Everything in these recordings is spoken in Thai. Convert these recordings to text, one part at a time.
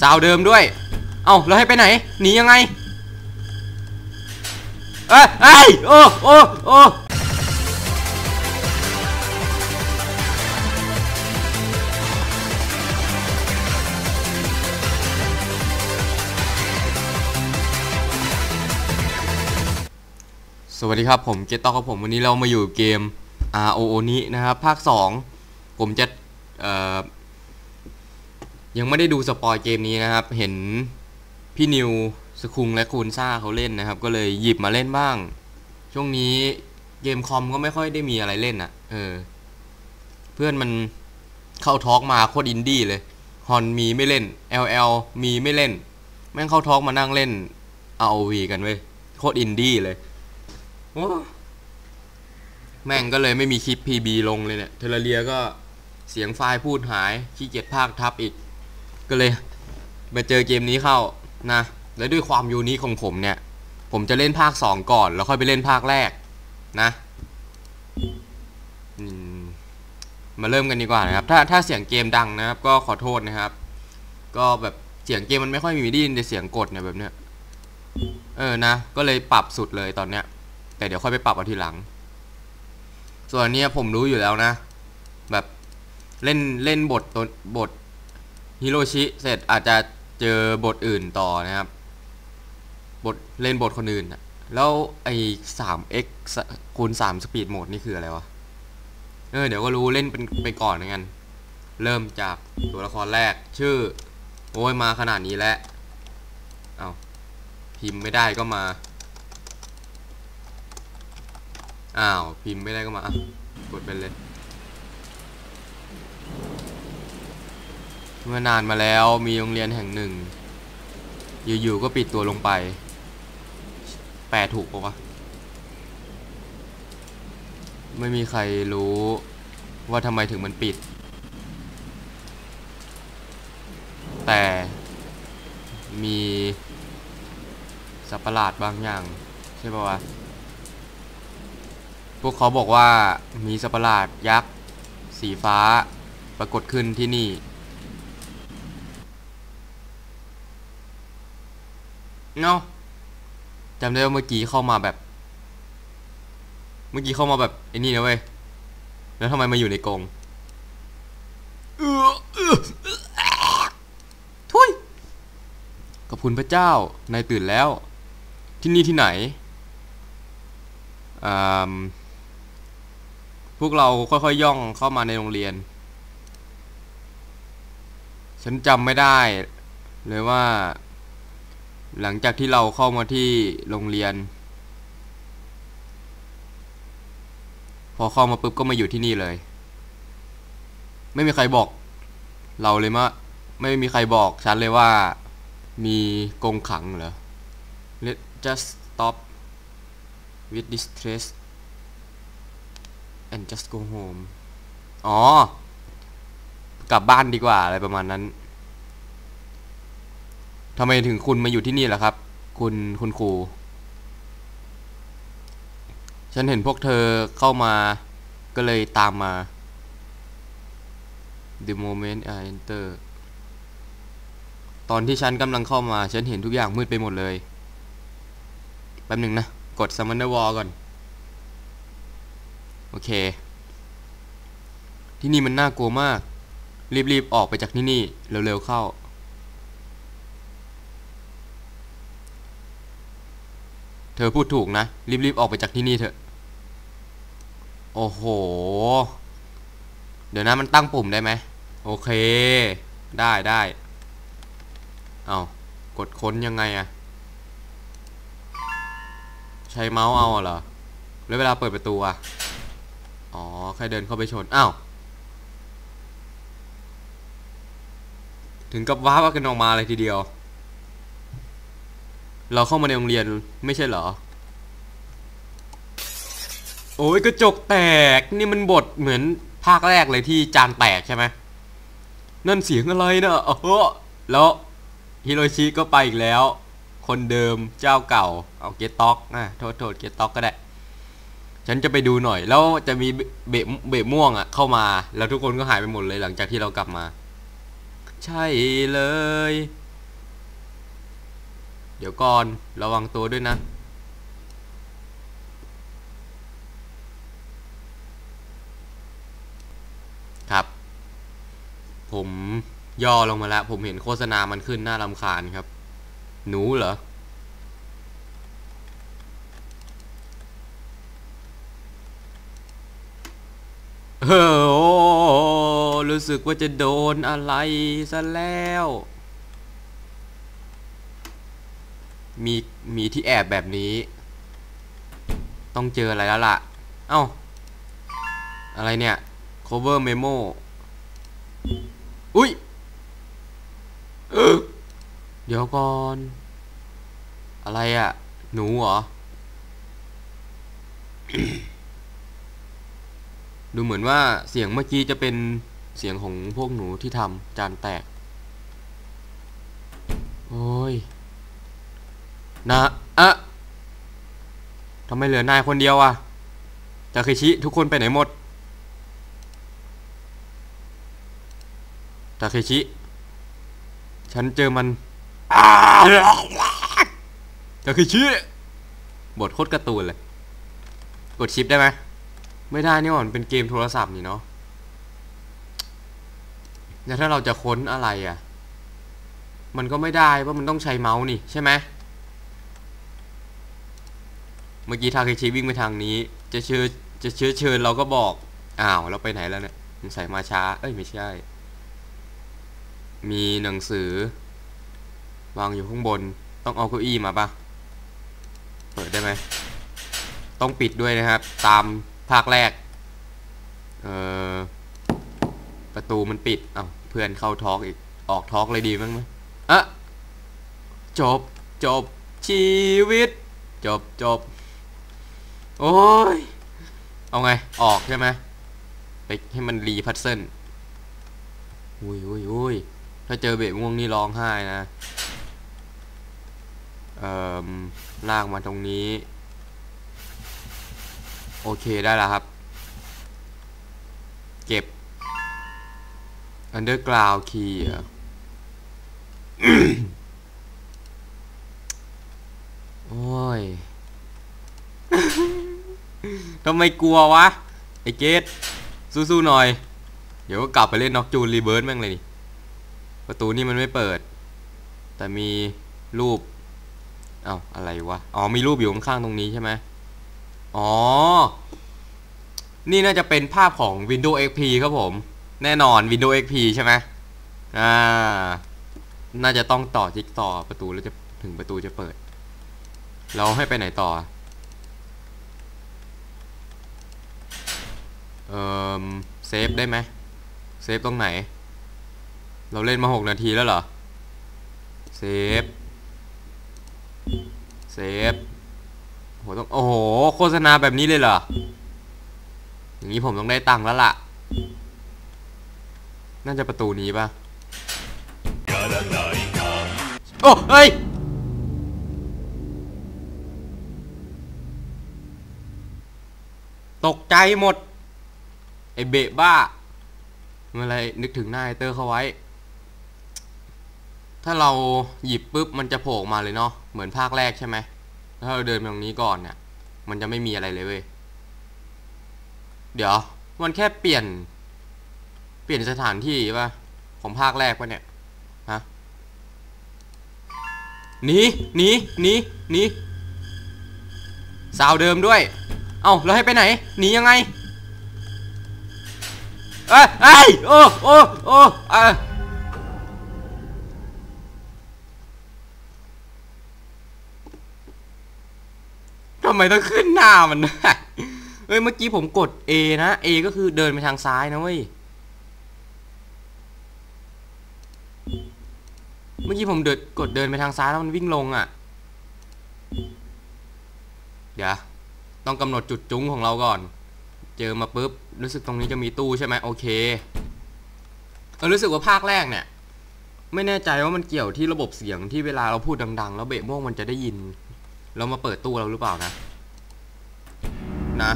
ซาวเดิมด้วย เอ้าแล้วให้ไปไหน หนียังไง เอ้ยเอ้ยโอ้โอ้โอ้สวัสดีครับ ผมเกตต็อกครับผมวันนี้เรามาอยู่เกม ROO นี้นะครับ ภาค 2 ผมจะเอ่อ ยังไม่ได้ดูสปอยเกมนี้นะครับ เห็นพี่นิวสคุงและคูนซ่าเขาเล่นนะครับ ก็เลยหยิบมาเล่นบ้าง ช่วงนี้เกมคอมก็ไม่ค่อยได้มีอะไรเล่นอะ่ะ เออ เพื่อนมันเข้าทอล์กมาโคตรอินดี้เลยฮอนมีไม่เล่น LL มีไม่เล่น แม่งเข้าทอล์กมานั่งเล่น ROV กันเว้ยโคตรอินดี้เลยโอ้แม่งก็เลยไม่มีคลิป PB ลงเลยเนี่ย เทเลเรียก็เสียงไฟล์พูดหายขี้เกียจภาคทับอีก ก็เลยมาเจอเกมนี้เข้านะ และด้วยความยูนิของผมเนี่ย ผมจะเล่นภาค 2 ก่อน แล้วค่อยไปเล่นภาคแรกนะมาเริ่มกันดีกว่านะครับ ถ้าถ้าเสียงเกมดังนะครับ ก็ขอโทษนะครับ ก็แบบเสียงเกมมันไม่ค่อยมีด้ยินแต่เสียงกดเนี่ยแบบเนี้ย เออนะ ก็เลยปรับสุดเลยตอนเนี้ย แต่เดี๋ยวค่อยไปปรับเอาทีหลัง ส่วนนเนี้ยผมรู้อยู่แล้วนะ แบบเล่นเล่นบทตัวบท ฮิโรชิเสร็จอาจจะเจอบทอื่นต่อนะครับ บทเล่นบทคนอื่นนะแล้วไอ้สาม x คูณสามสปีดโหมดนี่คืออะไรวะ เออเดี๋ยวก็รู้เล่นเป็นไปก่อนเหมือนกัน เริ่มจากตัวละครแรกชื่อ โอ้ยมาขนาดนี้แล้ว เอาพิมพ์ไม่ได้ก็มา อ้าว พิมพ์ไม่ได้ก็มาอะกดไปเลย เมื่อนานมาแล้วมีโรงเรียนแห่งหนึ่ง อยู่ๆก็ปิดตัวลงไป แปลถูกปะวะ ไม่มีใครรู้ว่าทำไมถึงมันปิด แต่มีสัตว์ประหลาดบางอย่าง ใช่ปะวะ พวกเขาบอกว่ามีสัตว์ประหลาดยักษ์ สีฟ้าปรากฏขึ้นที่นี่ เนาะจำได้ว่าเมื่อกี้เข้ามาแบบ เมื่อกี้เข้ามาแบบไอ้นี่นะเว้ย แล้วทำไมมาอยู่ในกรงเออเออเออทุยขอบคุณพระเจ้า นายตื่นแล้ว ที่นี่ที่ไหนอ่าพวกเราค่อยๆย่องเข้ามาในโรงเรียน ฉันจำไม่ได้ เลยว่า หลังจากที่เราเข้ามาที่โรงเรียน พอเข้ามาปุ๊บก็มาอยู่ที่นี่เลย ไม่มีใครบอก เราเลยว่าไม่มีใครบอกฉันเลยว่ามีกงขังเหรอ Let's just stop with this stress and just go home อ๋อ กลับบ้านดีกว่าอะไรประมาณนั้น ทำไมถึงคุณมาอยู่ที่นี่ล่ะครับ คุณคุณครู ฉันเห็นพวกเธอเข้ามาก็เลยตามมา The moment I enter ตอนที่ฉันกำลังเข้ามา ฉันเห็นทุกอย่างมืดไปหมดเลย แป๊บหนึ่งนะ กด Summoner Wall ก่อน โอเค ที่นี่มันน่ากลัวมาก รีบๆ ออกไปจากที่นี่ เร็วๆ เข้า เธอพูดถูกนะ รีบๆออกไปจากที่นี่เถอะ โอ้โห เดี๋ยวนะมันตั้งปุ่มได้ไหม โอเค ได้ได้เอากดค้นยังไงอะใช้เมาส์เอาเหรอ แล้วเวลาเปิดประตูอะอ๋อ แค่เดินเข้าไปชน อ้าว ถึงกับว้าวกันออกมาเลยทีเดียว เราเข้ามาในโรงเรียนไม่ใช่เหรอ โอ้ยกระจกแตกนี่มันบทเหมือนภาคแรกเลยที่จานแตกใช่ไหมนั่นเสียงอะไรนะเออแล้วฮิโรชิก็ไปอีกแล้ว คนเดิมเจ้าเก่าเอาเกตต็อกนะโทษโทษเกตต็อกก็ได้ ฉันจะไปดูหน่อย แล้วจะมีเบะเบะม่วงอะเข้ามาแล้วทุกคนก็หายไปหมดเลยหลังจากที่เรากลับมา ใช่เลย เดี๋ยวก่อน ระวังตัวด้วยนะ ครับ ผมย่อลงมาแล้ว ผมเห็นโฆษณามันขึ้นหน้ารำคาญครับ หนูเหรอ เออโอ้รู้สึกว่าจะโดนอะไรซะแล้ว มีมีที่แอบแบบนี้ ต้องเจออะไรแล้วล่ะ เอ้า อะไรเนี่ย cover memo อุ้ยเออเดี๋ยวก่อน อะไรอะ่ะ หนูเหรอ ดูเหมือนว่าเสียงเมื่อกี้จะเป็นเสียงของพวกหนูที่ทำจานแตก โอ้ย นะอะทำไมเหลือนายคนเดียวอะจาเคชิทุกคนไปไหนหมดจาเคชิ ฉันเจอมันจาเคชิบทโคตรการ์ตูนเลย กดชิปได้ไหม ไม่ได้นี่หว่ามันเป็นเกมโทรศัพท์นี่เนาะแล้วถ้าเราจะค้นอะไรอะ่ะ มันก็ไม่ได้เพราะมันต้องใช้เมาส์นี่ใช่ไหม เมื่อกี้ทาเคชิวิ่งไปทางนี้ จะเชิญจะเชื้อเชิญเราก็บอก อ้าวเราไปไหนแล้วเนี่ยสงสัยมาช้า เอ้ยไม่ใช่ มีหนังสือ วางอยู่ข้างบน ต้องเอาเก้าอี้มาปะเปิดได้ไหม ต้องปิดด้วยนะครับ ตามภาคแรก เอ่อ ประตูมันปิดอ้าวเพื่อนเข้าทอล์กอีก ออกทอล์กเลยดีมั้งไหมอะจบ จบ ชีวิต จบจบ โอ้ย เอาไง ออกใช่ไหมไปให้มันรีพัซเซิลอุ้ยอุ้ยอุ้ยถ้าเจอเบะม่วงนี่ร้องไห้นะ เอ่อ ลากมาตรงนี้ โอเคได้แล้วครับ เก็บ underground key เหรอโอ้ย ทำ ไมกลัววะ ไอ้เกตสู้ๆหน่อย เดี๋ยวก็กลับไปเล่นน็อกจูนรีเบิร์ดแม่งเลยนี่ประตูนี่มันไม่เปิด แต่มีรูปเอ้าอะไรวะ อ๋อมีรูปอยู่ข้างๆตรงนี้ใช่ไหมอ๋อ นี่น่าจะเป็นภาพของ Windows XP ครับผม แน่นอน Windows XP ใช่ไหมอ่า น่าจะต้องต่อจิ๊กต่อประตูแล้วจะถึงประตูจะเปิด เราให้ไปไหนต่อ เออเซฟได้ไหมเซฟตรงไหน เราเล่นมาหกนาทีแล้วเหรอ เซฟ เซฟโหต้อง โอ้โห โฆษณาแบบนี้เลยเหรอ อย่างนี้ผมต้องได้ตังค์แล้วล่ะ น่าจะประตูนี้ปะโอ้เฮ้ยตกใจหมด ไอเบะบ้าเมื่อไรนึกถึงหน้าไอเตอร์เข้าไว้ ถ้าเราหยิบปุ๊บมันจะโผล่ออกมาเลยเนาะเหมือนภาคแรกใช่ไหมถ้าเราเดินไปตรงนี้ก่อนเนี่ย มันจะไม่มีอะไรเลยเว้ยเดี๋ยว มันแค่เปลี่ยน เปลี่ยนสถานที่ป่ะของภาคแรกป่ะเนี่ยฮะหนีหนีหนีหนีซาวเดิมด้วย เอ้าแล้วให้ไปไหนหนียังไง เอ้ยเอ้ยโอ้โอ้โอ้เอ้ทำไมต้องขึ้นหน้ามันได้เฮ้ยเมื่อกี้ผมกด A นะ A ก็คือเดินไปทางซ้ายนะเว้ย เมื่อกี้ผมเดินกดเดินไปทางซ้ายแล้วมันวิ่งลงอะ่ะ เดี๋ยว ต้องกำหนดจุดจุ้งของเราก่อน เจอมาปุ๊บ รู้สึกตรงนี้จะมีตู้ใช่ไหมโอเคเออรู้สึกว่าภาคแรกเนี่ย ไม่แน่ใจว่ามันเกี่ยวที่ระบบเสียงที่เวลาเราพูดดัง ๆ แล้วเบะม่วงมันจะได้ยินแล้วมาเปิดตู้เราหรือเปล่านะ นะ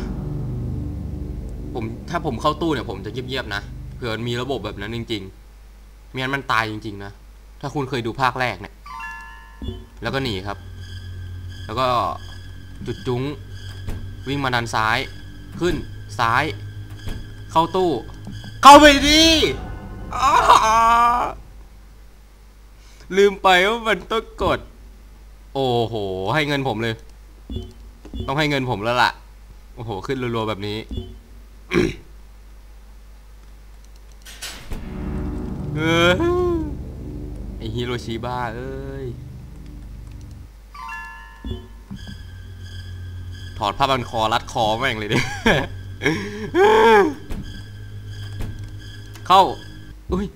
ผมถ้าผมเข้าตู้เนี่ยผมจะเงียบๆนะเผื่อมันมีระบบแบบนั้นจริงๆไม่งั้นมันตายจริง ๆ นะ ถ้าคุณเคยดูภาคแรกเนี่ย แล้วก็หนีครับ แล้วก็จุดจุ้งวิ่งมาด้านซ้ายขึ้น ซ้าย เข้าตู้ เข้าไปดิอ้าลืมไปว่ามันต้องกด โอ้โห ให้เงินผมเลย ต้องให้เงินผมแล้วล่ะ โอ้โห ขึ้นรัวๆแบบนี้เออไอฮิโรชิบ้าเอ้ย ถอดผ้าบันคอรัดคอแม่งเลยดิ เข้า อุ้ย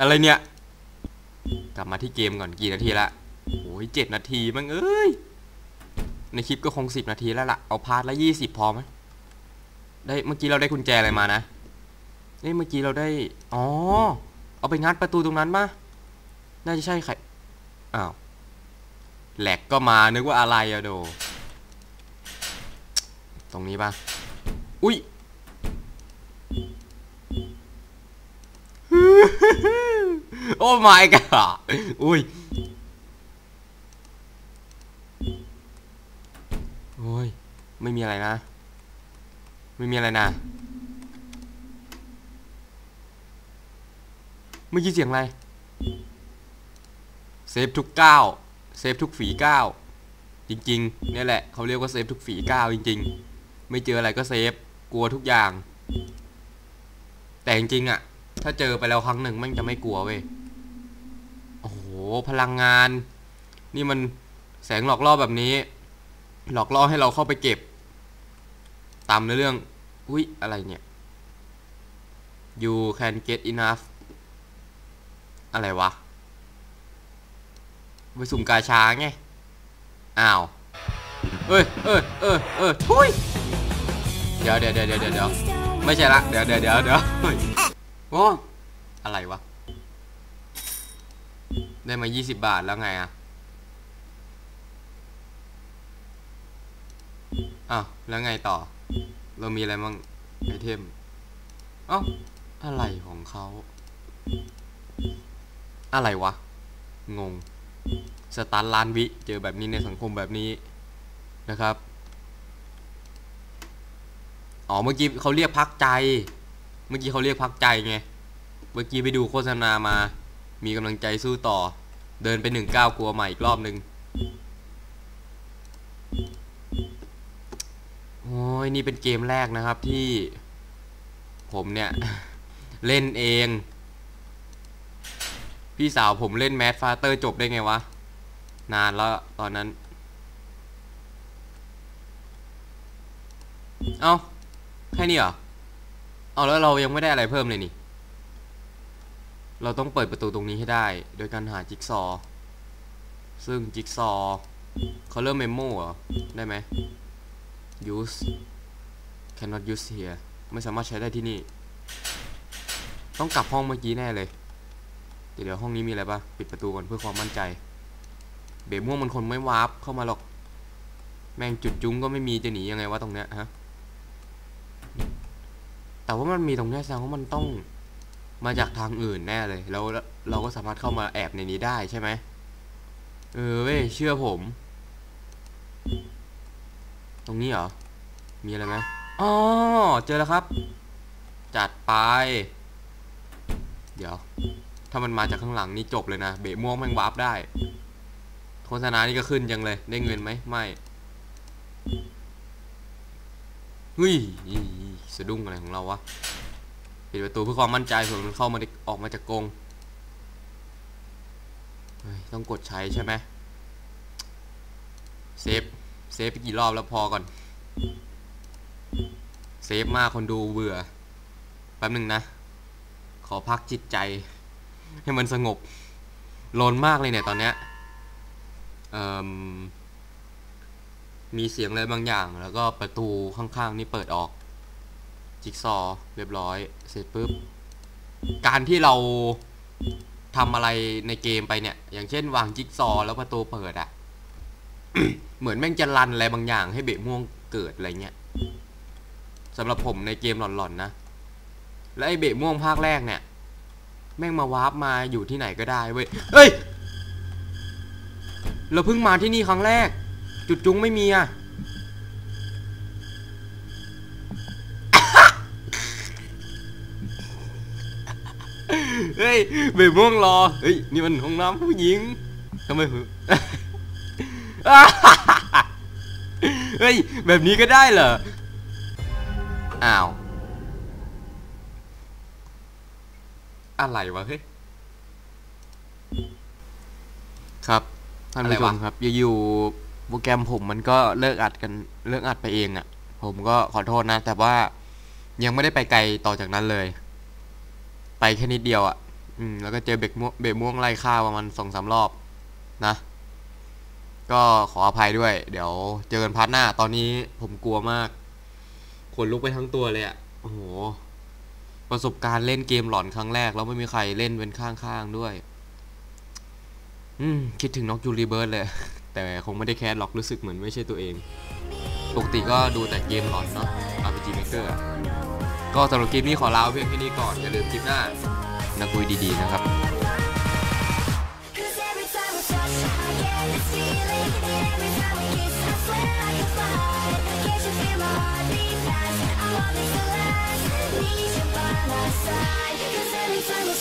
อะไรเนี่ย กลับมาที่เกมก่อนกี่นาทีละโอ้ยเจ็ดนาทีมั้งเอ้ย ในคลิปก็คงสิบนาทีแล้วล่ะ เอาพาร์ทละยี่สิบพอไหมได้เมื่อกี้เราได้กุญแจอะไรมานะเอ้ยเมื่อกี้เราได้ อ๋อ เอาไปงัดประตูตรงนั้นปะน่าจะใช่ใคร อ้าว แหลกก็มานึกว่าอะไรอะโด ตรงนี้ปะอุ้ยโอ้ my god อุ้ยโอ้ย ไม่มีอะไรนะ ไม่มีอะไรนะเมื่อกี้เสียงอะไรเซฟทุกก้าวเซฟทุกฝีก้าวจริงๆเนี่ยแหละเขาเรียกว่าเซฟทุกฝีก้าวจริง ๆ ไม่เจออะไรก็เซฟ กลัวทุกอย่าง แต่จริงๆอะถ้าเจอไปแล้วครั้งหนึ่งมันจะไม่กลัวเว้ย โอ้โห พลังงาน นี่มันแสงหลอกล่อแบบนี้ หลอกล่อให้เราเข้าไปเก็บ ตามในเรื่อง อุ้ยอะไรเนี่ย you can get enough อะไรวะ ไปสุ่มกาชาไง อ้าว เอ้ย เอ้ย เอ้ย เอ้ยทุย เดี๋ยวเดี๋ยวเดี๋ยวเดี๋ยวเดี๋ยวไม่ใช่ละเดี๋ยวเดี๋ยวเดี๋ยวเดี๋ยวโอ้อะไรวะ ได้มา 20 บาทแล้วไงอะอ้าวแล้วไงต่อ เรามีอะไรมั่งไอเทมเอ้าอะไรของเขาอะไรวะ งง สตาร์ลานวิ เจอแบบนี้ในสังคมแบบนี้นะครับ อ๋อเมื่อกี้เขาเรียกพักใจ เมื่อกี้เขาเรียกพักใจไง เมื่อกี้ไปดูโฆษณามา มีกำลังใจสู้ต่อ เดินไปหนึ่งก้าวกลัวใหม่อีกรอบหนึ่งโอ้ยนี่เป็นเกมแรกนะครับที่ ผมเนี่ย เล่นเอง พี่สาวผมเล่นแมสฟาเตอร์จบได้ไงวะ นานแล้วตอนนั้น เอา้า แค่นี้เหรอ เอาแล้วเรายังไม่ได้อะไรเพิ่มเลยนี่ เราต้องเปิดประตูตรงนี้ให้ได้ โดยการหาจิ๊กซอว์ซึ่งจิ๊กซอว์เขาเริ่มเมมโมเหรอ ได้ไหม use cannot use here ไม่สามารถใช้ได้ที่นี่ ต้องกลับห้องเมื่อกี้แน่เลย เดี๋ยวห้องนี้มีอะไรปะปิดประตูก่อนเพื่อความมั่นใจ เบม่วงมันคนไม่วาร์ปเข้ามาหรอก แม่งจุดจุ้งก็ไม่มีจะหนียังไงวะตรงเนี้ยฮะ แต่ว่ามันมีตรงนี้แสดงว่ามันต้องมาจากทางอื่นแน่เลยแล้วเราก็สามารถเข้ามาแอบในนี้ได้ใช่ไหมเออเว้ยเชื่อผม ตรงนี้เหรอ มีอะไรไหมอ๋อเจอแล้วครับ จัดไป เดี๋ยว ถ้ามันมาจากข้างหลังนี่จบเลยนะ เบะม่วงแม่งวาร์ปได้ โฆษณานี่ก็ขึ้นจังเลย ได้เงินไหม ไม่เฮ้ย สะดุ้งอะไรของเราวะปิดประตูเพื่อความมั่นใจเผื่อมันเข้ามาออกมาจากกรงต้องกดใช้ใช่ไหมเซฟเซฟไปกี่รอบแล้วพอก่อน เซฟมากคนดูเบื่อ แป๊บหนึ่งนะ ขอพักจิตใจ ให้มันสงบโลนมากเลยเนี่ยตอนเนี้ยมมีเสียงอะไรบางอย่าง แล้วก็ประตูข้างๆนี่เปิดออก จิ๊กซอว์เรียบร้อย เสร็จปุ๊บ การที่เราทำอะไรในเกมไปเนี่ย อย่างเช่นวางจิ๊กซอว์แล้วประตูเปิดอะเหมือนแม่งจะรันอะไรบางอย่างให้เบะม่วงเกิดอะไรเงี้ยสำหรับผมในเกมหลอนๆนะ และไอเบะม่วงภาคแรกเนี่ย แม่งมาวาร์ปมาอยู่ที่ไหนก็ได้เว้ย เฮ้ย เราเพิ่งมาที่นี่ครั้งแรก จุดจุ้งไม่มีอะ เฮ้ยเบะม่วงรอเฮ้ยนี่มันห้องน้ำผู้หญิงทำไมหือเฮ้ยแบบนี้ก็ได้เหรออ้าวอะไรวะเฮ้ยครับท่านผู้ชอะไรมวะครับอยู่ๆโปรแกรมผมมันก็เลิกอัดกันเลิกอัดไปเองอะ่ะ ผมก็ขอโทษนะ แต่ว่ายังไม่ได้ไปไกลต่อจากนั้นเลย ไปแค่นิดเดียวอะ่ะ อืมแล้วก็เจอเบกม่วงเบกม่วงไล่ฆ่าประมาณสองสามรอบนะ ก็ขออภัยด้วย เดี๋ยวเจอกันพาร์ทหน้า ตอนนี้ผมกลัวมากขนลุกไปทั้งตัวเลยอะ่ะโอ้โห ประสบการณ์เล่นเกมหลอนครั้งแรก แล้วไม่มีใครเล่นเป็นข้างๆด้วย อืม คิดถึงน็อกยูรีเบิร์ดเลย แต่คงไม่ได้แคสหรอกรู้สึกเหมือนไม่ใช่ตัวเอง ปกติก็ดูแต่เกมหลอนเนาะ RPG Maker ก็สำหรับคลิปนี้ขอลาเพียงแค่นี้ก่อน อย่าลืมคลิปหน้า นะคุยดีๆนะครับ Cause every time we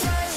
touch,